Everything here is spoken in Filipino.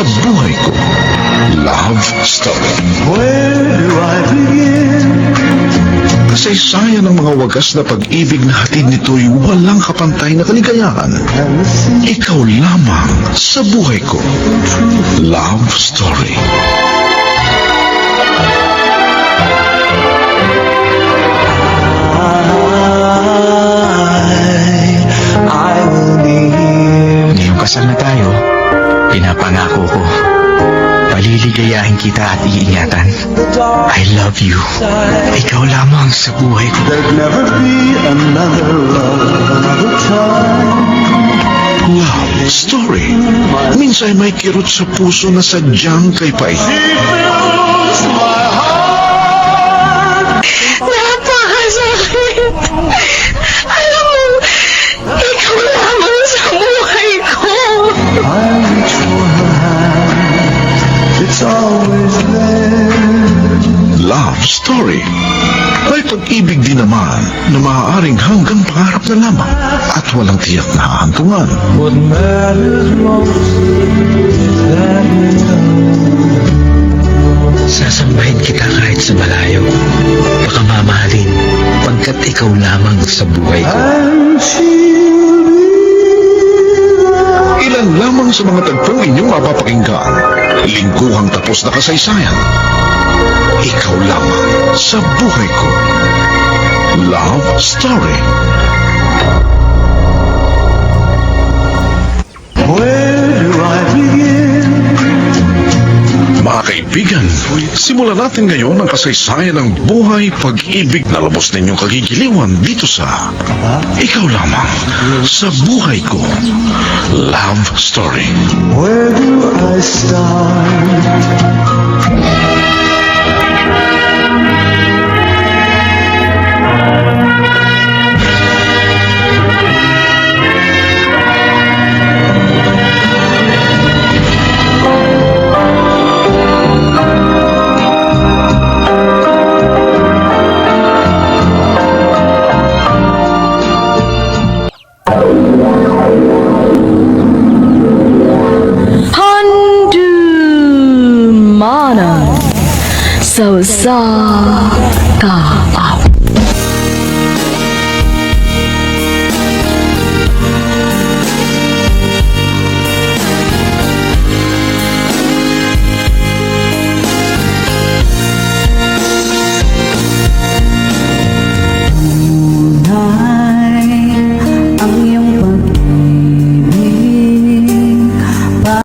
sa buhay ko. Love Story. Where do I begin? Kasaysayan ng mga wagas na pag-ibig na hatid nito'y walang kapantay na kaligayahan. Ikaw lamang sa buhay ko. Love Story. I, I will be here. Ngayong kasal na pinapangako ko, paliligayahin kita at iingatan. I love you. Ikaw lamang sa buhay ko. There'd never be another love, another time. Love Story. Minsan may kirot sa puso na sadyang kay pait. Love Story. May pag-ibig din naman na maaaring hanggang pangarap na lamang at walang tiyak na hahantungan. What matters most is that we Sasambahin kita kahit sa malayo. Baka mamahalin, pagkat ikaw lamang sa buhay ko. Ilan lamang sa mga tagpong inyong mapapakinggan. Lingguhang tapos na kasaysayan. Ikaw lamang sa buhay ko. Love Story. Where do I begin? Mga kaibigan, simulan natin ngayon ang kasaysayan ng buhay pag-ibig na lubos ninyong kagigiliwan dito sa Ikaw lamang sa buhay ko. Love Story. Where do I start? Handu Mana. So Sa Ka. Up